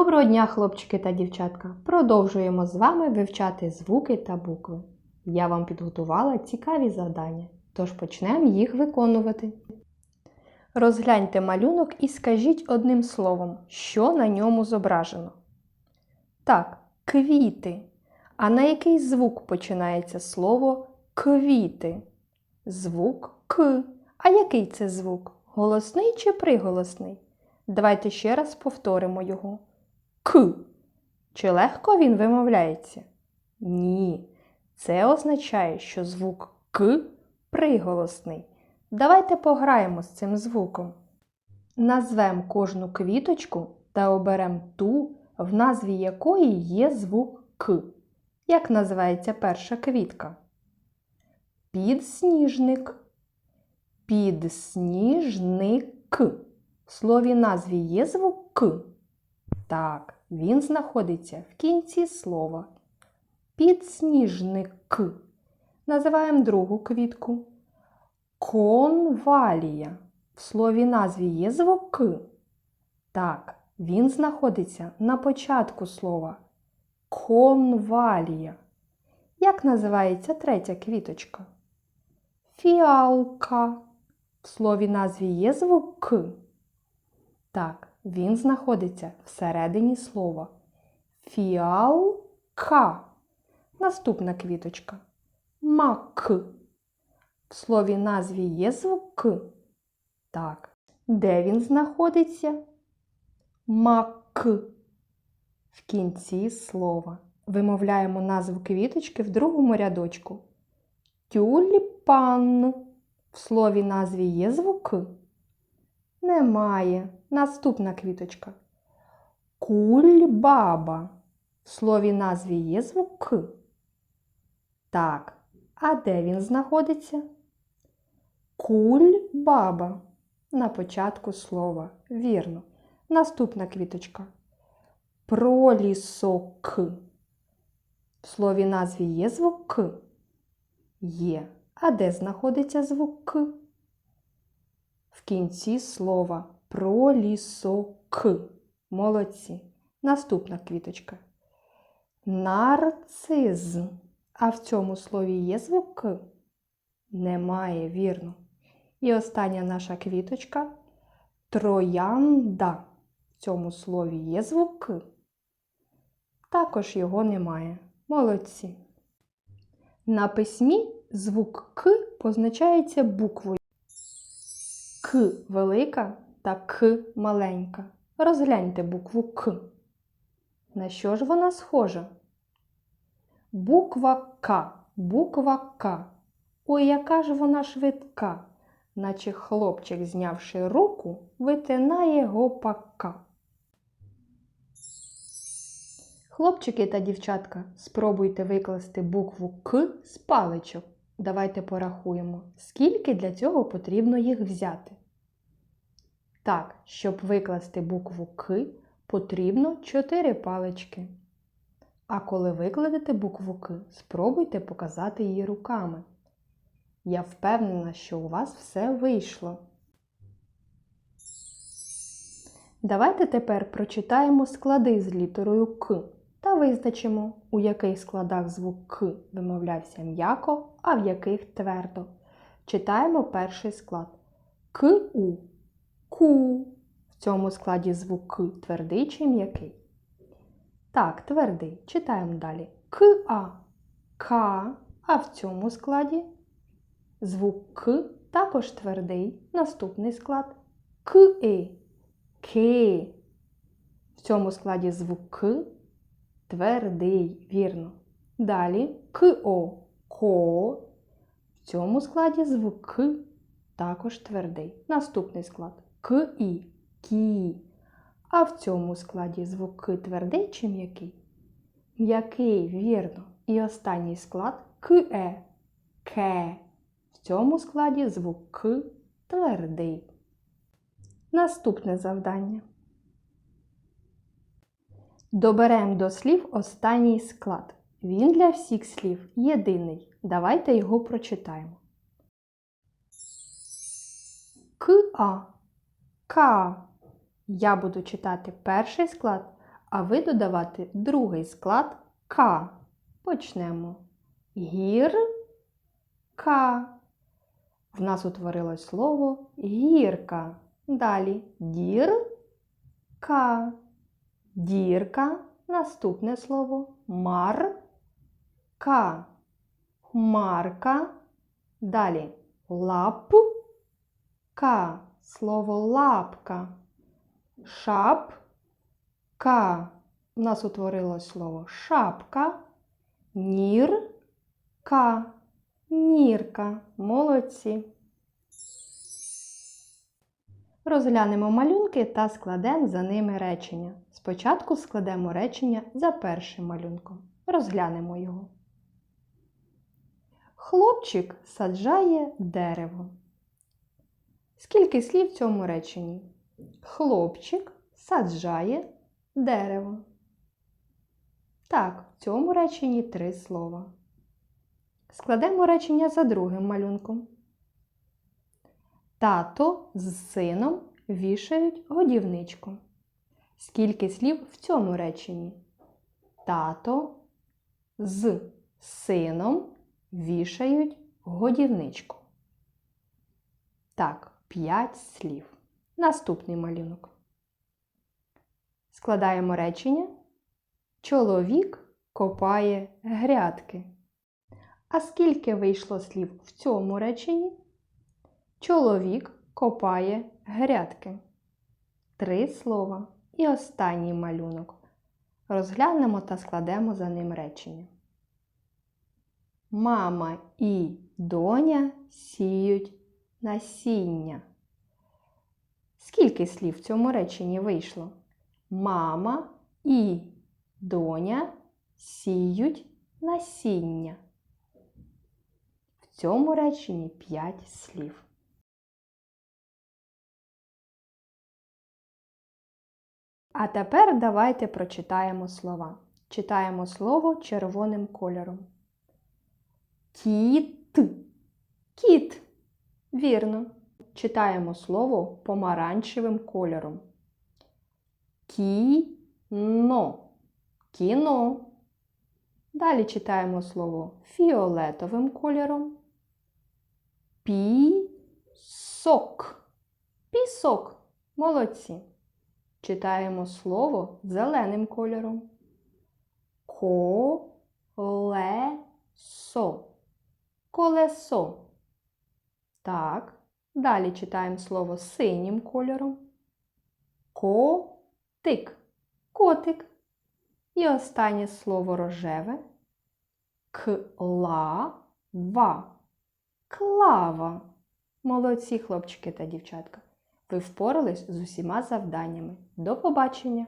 Доброго дня, хлопчики та дівчатка! Продовжуємо з вами вивчати звуки та букви. Я вам підготувала цікаві завдання, тож почнемо їх виконувати. Розгляньте малюнок і скажіть одним словом, що на ньому зображено. Так, квіти. А на який звук починається слово квіти? Звук К. А який це звук? Голосний чи приголосний? Давайте ще раз повторимо його. К. Чи легко він вимовляється? Ні. Це означає, що звук К приголосний. Давайте пограємо з цим звуком. Назвемо кожну квіточку та оберемо ту, в назві якої є звук К. Як називається перша квітка? Підсніжник. Підсніжник. В слові назві є звук К. Так, він знаходиться в кінці слова. Підсніжник. Називаємо другу квітку. Конвалія. В слові назві є звук К. Так, він знаходиться на початку слова. Конвалія. Як називається третя квіточка? Фіалка. В слові назві є звук К. Так, він знаходиться всередині слова. Фіалка. Наступна квіточка. Мак. В слові назві є звук К. Так. Де він знаходиться? Мак. В кінці слова. Вимовляємо назву квіточки в другому рядочку. Тюльпан. В слові назві є звук? Немає. Наступна квіточка. Кульбаба. В слові назві є звук К? Так. А де він знаходиться? Кульбаба. На початку слова. Вірно. Наступна квіточка. Пролісок. В слові назві є звук К? Є. А де знаходиться звук К? В кінці слова пролісок. Молодці. Наступна квіточка. Нарциз. А в цьому слові є звук К? Немає, вірно. І остання наша квіточка троянда. В цьому слові є звук К? Також його немає. Молодці. На письмі звук К позначається буквою К велика та К маленька. Розгляньте букву К. На що ж вона схожа? Буква К. Буква К. Ой, яка ж вона швидка, наче хлопчик, знявши руку, витинає гопака. Хлопчики та дівчатка, спробуйте викласти букву К з паличок. Давайте порахуємо, скільки для цього потрібно їх взяти. Так, щоб викласти букву К, потрібно 4 палички. А коли викладете букву К, спробуйте показати її руками. Я впевнена, що у вас все вийшло. Давайте тепер прочитаємо склади з літерою К та визначимо, у яких складах звук К вимовлявся м'яко, а в яких твердо. Читаємо перший склад. Ку. Ку. В цьому складі звук К твердий чи м'який? Так, твердий. Читаємо далі. К-А. К. А в цьому складі звук К також твердий. Наступний склад. К-Е. Ке. В цьому складі звук К твердий, вірно. Далі КО. Ко. В цьому складі звук К також твердий. Наступний склад КІ. Кі. А в цьому складі звук К твердий чи м'який? М'який, вірно. І останній склад КЕ. Ке. В цьому складі звук К твердий. Наступне завдання. Доберемо до слів останній склад. Він для всіх слів єдиний. Давайте його прочитаємо. К-А. К. Я буду читати перший склад, А ви додавати другий склад К. Почнемо. Гір. Ка. В нас утворилось слово гірка. Далі дір. Ка. Дірка. Наступне слово мар. Ка. Хмарка. Далі лап. Слово лапка. Шап. Ка. У нас утворилось слово шапка. Нір. Ка. Нірка. Молодці. Розглянемо малюнки та складемо за ними речення. Спочатку складемо речення за першим малюнком. Розглянемо його. Хлопчик саджає дерево. Скільки слів в цьому реченні? Хлопчик саджає дерево. Так, в цьому реченні три слова. Складемо речення за другим малюнком. Тато з сином вішають годівничку. Скільки слів в цьому реченні? Тато з сином вішають годівничку. Так, п'ять слів. Наступний малюнок. Складаємо речення. Чоловік копає грядки. А скільки вийшло слів в цьому реченні? Чоловік копає грядки. Три слова. І останній малюнок. Розглянемо та складемо за ним речення. Мама і доня сіють насіння. Скільки слів в цьому реченні вийшло? Мама і доня сіють насіння. В цьому реченні 5 слів. А тепер давайте прочитаємо слова. Читаємо слово червоним кольором. Кіт. Кіт. Вірно. Читаємо слово помаранчевим кольором. Кіно. Кіно. Далі читаємо слово фіолетовим кольором. Пісок. Пісок. Молодці. Читаємо слово зеленим кольором. Колесо. Колесо. Так. Далі читаємо слово синім кольором. Котик. Котик. І останнє слово рожеве. Клава. Клава. Молодці, хлопчики та дівчатка. Ви впорались з усіма завданнями. До побачення!